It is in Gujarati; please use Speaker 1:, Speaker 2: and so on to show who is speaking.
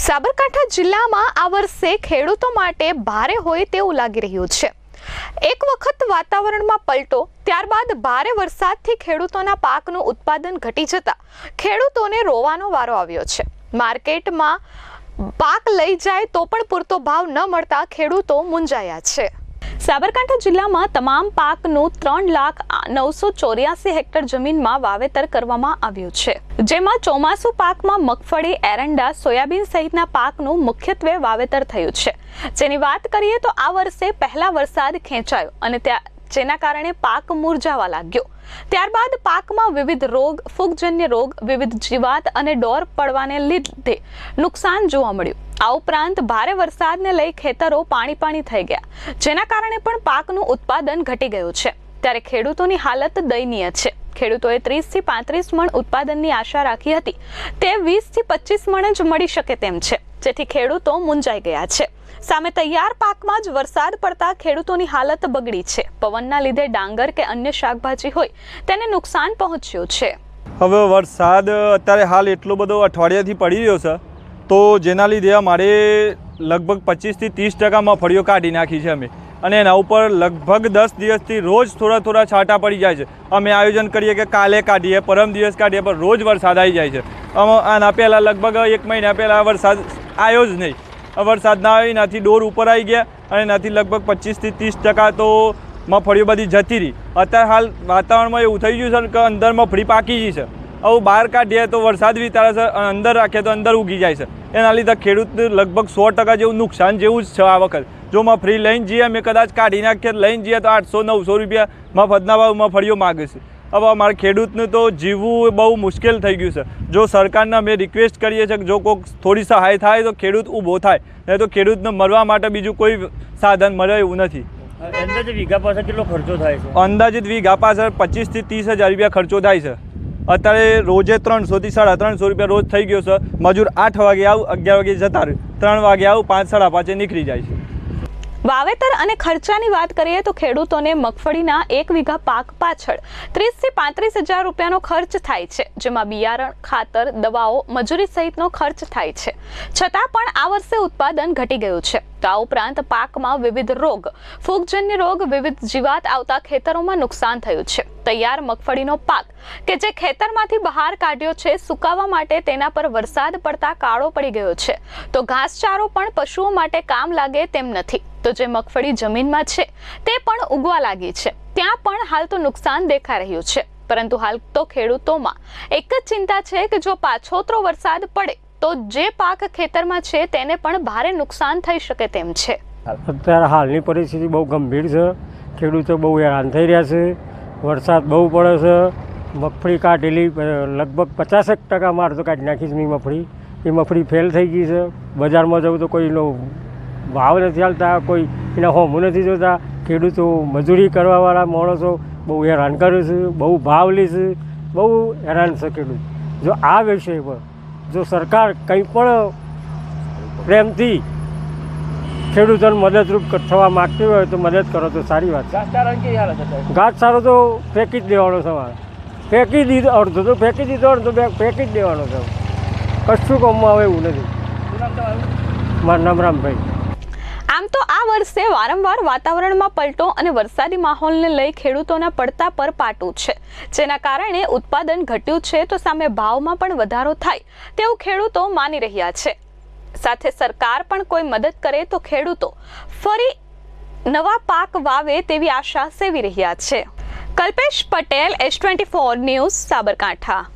Speaker 1: સાબરકાંઠા જિલ્લામાં આ વર્ષે ખેડૂતો માટે ભારે હોય તેવું લાગી રહ્યું છે. એક વખત વાતાવરણમાં પલટો, ત્યારબાદ ભારે વરસાદથી ખેડૂતોના પાકનું ઉત્પાદન ઘટી જતા ખેડૂતોને રોવાનો વારો આવ્યો છે. માર્કેટમાં પાક લઈ જાય તો પણ પૂરતો ભાવ ન મળતા ખેડૂતો મૂંઝાયા છે. સાબરકાંઠા જિલ્લામાં તમામ પાકનું ત્રણ લાખ નવસો ચોર્યાસી હેક્ટર જમીનમાં વાવેતર કરવામાં આવ્યું છે. જેમાં ચોમાસુ પાકમાં મગફળી, એરંડા, સોયાબીન સહિતના પાકનું મુખ્યત્વે વાવેતર થયું છે. જેની વાત કરીએ તો આ વર્ષે પહેલા વરસાદ ખેંચાયો અને ત્યાં, જેના કારણે પાક મુરઝાવા લાગ્યો. ત્યારબાદ પાકમાં વિવિધ રોગ, ફૂગજન્ય રોગ, વિવિધ જીવાત અને ડોર પડવાને લીધે નુકસાન જોવા મળ્યું. આ ઉપરાંત ભારે વરસાદને લઈ ખેતરો પાણી પાણી થઈ ગયા. જેના કારણે પણ પાકનું ઉત્પાદન ઘટી ગયું છે. ત્યારે ખેડૂતોની હાલત દયનીય છે. ખેડૂતોએ ત્રીસથી પાંત્રીસ મણ ઉત્પાદનની આશા રાખી હતી. તે વીસથી પચીસ મણ જ મળી શકે તેમ છે. જેથી ખેડૂતો મૂંઝાઈ ગયા છે. સામે તૈયાર પાકમાં જ વરસાદ પડતા ખેડૂતોની હાલત બગડી છે. પવનના લીધે ડાંગર કે અન્ય શાકભાજી હોય તેને નુકસાન પહોંચ્યું છે.
Speaker 2: હવે વરસાદ અત્યારે હાલ એટલો બધો અઠવાડિયાથી પડી રહ્યો છે. તો જેના લીધે અમારે લગભગ પચીસથી ત્રીસ ટકા મગફળીઓ કાઢી નાખી છે અમે. અને એના ઉપર લગભગ દસ દિવસથી રોજ થોડા થોડા છાંટા પડી જાય છે. અમે આયોજન કરીએ કે કાલે કાઢીએ, પરમ દિવસ કાઢીએ, પણ રોજ વરસાદ આવી જાય છે. આના પહેલાં લગભગ એક મહિના પહેલાં વરસાદ આવ્યો જ નહીં. વરસાદ ના આવ્યો એનાથી ડોર ઉપર આવી ગયા અને એનાથી લગભગ પચીસથી ત્રીસ ટકા તો મગફળીઓ બધી જતી રહી. અત્યારે હાલ વાતાવરણમાં એવું થઈ ગયું છે કે અંદર મગફળી પાકી ગઈ છે. આવું બહાર કાઢીએ તો વરસાદ વિતારે છે અંદર રાખીએ તો અંદર ઉગી જાય છે. એના લીધે ખેડૂતને લગભગ સો ટકા જેવું નુકસાન જેવું જ છે આ વખત. જો મગફળી લઈને જઈએ અમે કદાચ કાઢી નાખીએ લઈને જઈએ તો આઠસો નવસો રૂપિયા મફતના ભાવ મગફળીઓ માગે છે. હવે અમારે ખેડૂતને તો જીવવું બહુ મુશ્કેલ થઈ ગયું છે. જો સરકારને અમે રિક્વેસ્ટ કરીએ છીએ કે જો કોઈક થોડી સહાય થાય તો ખેડૂત ઊભો થાય. નહીં તો ખેડૂતને મરવા માટે બીજું કોઈ સાધન મળે એવું નથી.
Speaker 3: અંદાજે વીઘા પાછળ કેટલો ખર્ચો થાય છે?
Speaker 2: અંદાજિત વીઘા પાછળ પચીસથી ત્રીસ હજાર રૂપિયા ખર્ચો થાય છે. અત્યારે રોજે ત્રણસોથી સાડા ત્રણસો રૂપિયા રોજ થઈ ગયો છે. મજૂર આઠ વાગે આવું, અગિયાર વાગે જતા રહે. ત્રણ વાગે આવું, પાંચ, સાડા પાંચે નીકળી જાય છે.
Speaker 1: વાવેતર અને ખર્ચાની વાત કરીએ તો ખેડૂતોને મગફળીના એક વીઘા પાક પાછળ ત્રીસથી પાંત્રીસ હજાર રૂપિયાનો ખર્ચ થાય છે, જેમાં બિયારણ, ખાતર, દવાઓ, મજૂરી સહિતનો ખર્ચ થાય છે. છતાં પણ આ વર્ષે ઉત્પાદન ઘટી ગયું છે. તો આ ઉપરાંત પાકમાં વિવિધ રોગ, ફૂગજન્ય રોગ, વિવિધ જીવાત આવતા ખેતરોમાં નુકસાન થયું છે. તૈયાર મગફળીનો પાક, કે જે ખેતરમાંથી બહાર કાઢ્યો છે, સુકાવા માટે તેના પર વરસાદ પડતા કાળો પડી ગયો છે. તો ઘાસચારો પણ પશુઓ માટે કામ લાગે તેમ નથી. તો જે મગફળી જમીનમાં છે, તે પણ ઉગવા લાગી છે. ત્યાં પણ હાલ તો નુકસાન દેખાઈ રહ્યું છે. પરંતુ હાલ તો ખેડૂતોમાં એક જ ચિંતા છે કે જો પાછોતરો વરસાદ પડે, તો જે પાક ખેતરમાં છે તેને પણ ભારે નુકસાન થઈ શકે તેમ છે.
Speaker 3: અત્યારે હાલની પરિસ્થિતિ બહુ ગંભીર છે. ખેડૂતો બહુ હેરાન થઈ રહ્યા છે. વરસાદ બહુ પડે છે. મગફળી કાઢેલી લગભગ પચાસેક ટકા માર તો કાઢી નાખી છે મગફળી એ મગફળી ફેલ થઈ ગઈ છે. બજારમાં જવું તો કોઈનો ભાવ નથી ચાલતા કોઈ એના હોમું નથી જોતા. ખેડૂતો મજૂરી કરવાવાળા માણસો બહુ હેરાન કરે છે બહુ ભાવ લે છે બહુ હેરાન છે ખેડૂત. જો આ વિષય પર જો સરકાર કંઈ પણ પ્રેમથી ખેડૂતોને મદદરૂપ થવા માગતી હોય તો મદદ કરો તો સારી વાત છે. ઘાસ સારો તો ફેંકી જ દેવાનો સવાલ ફેંકી દીધો અડધો તો ફેંકી દીધો અડધો બે ફેંકી જ દેવાનો છે. કશું કામમાં આવે એવું નથી. મારું નામ રામભાઈ.
Speaker 1: વર્ષે વારંવાર વાતાવરણમાં પલટો અને વરસાદી માહોલને લઈ ખેડૂતોના પડતા પર પાટું છે. જેના કારણે ઉત્પાદન ઘટ્યું છે તો સામે ભાવમાં પણ વધારો થાય તેવું ખેડૂતો માની રહ્યા છે. સાથે સરકાર પણ કોઈ મદદ કરે તો ખેડૂતો ફરી નવા પાક વાવે તેવી આશા સેવી રહ્યા છે. Kalpesh Patel S twenty four news, Sabarkantha.